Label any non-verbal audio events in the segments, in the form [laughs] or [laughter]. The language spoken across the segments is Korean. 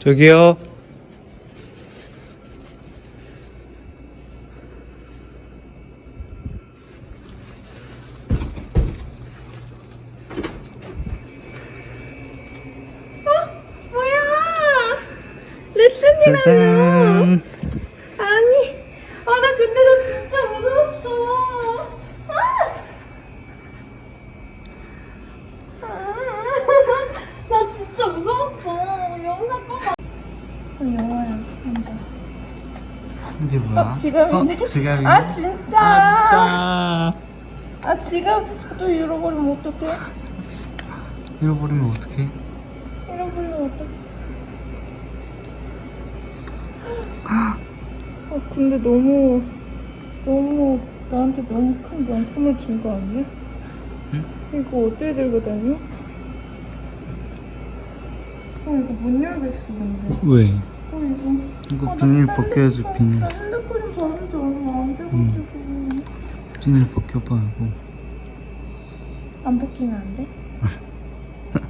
저기요. 뭐야? 레슨이라며? 짜잔. 아니, 아, 나 근데 나 진짜 무서웠어. 아! 아, [laughs] 나 진짜 무서웠어. 아, 영화야. 이게 뭐야? 어, 지갑이네. 어, 지갑이네. 아, 진짜. 아, 아, 지갑 또 잃어버리면 어떡해? 진짜. 잃어버리면 어떡해? 잃어버리면 어떡해? 아, 근데 너무, 너무, 나한테 너무 큰 명품을 준 거 아니야? 응? 이거 어떻게 들고 다녀? 어, 이거 못 열겠어, 근데. 왜? 어, 이거. 이거 아, 나 비닐 벗겨야지, 나- 비닐. 나 핸드크림 바른 지 얼마 안 돼가지고. 비닐 벗겨봐, 이거. 안 벗기면 안 돼? [laughs]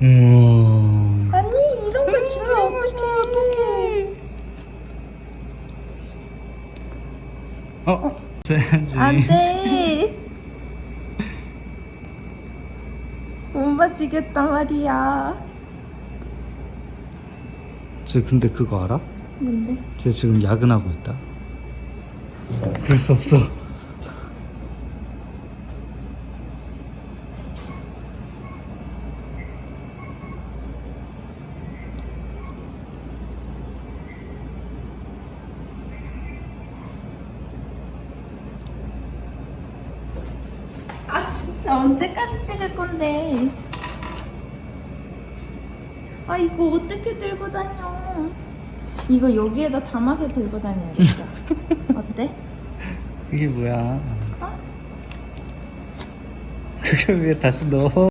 우와. 아니, 이런 걸 주면 어떡해. 어? 줘야지. 안 돼. 못 맞히겠단 말이야. 쟤 근데 그거 알아? 뭔데? 쟤 지금 야근하고 있다. 그럴 수 없어. 아 진짜 언제까지 찍을 건데? 아 이거 어떻게 들고 다녀? 이거 여기에다 담아서 들고 다녀야겠다. [laughs] 어때? 그게 뭐야? 어? 그걸 왜 다시 넣어?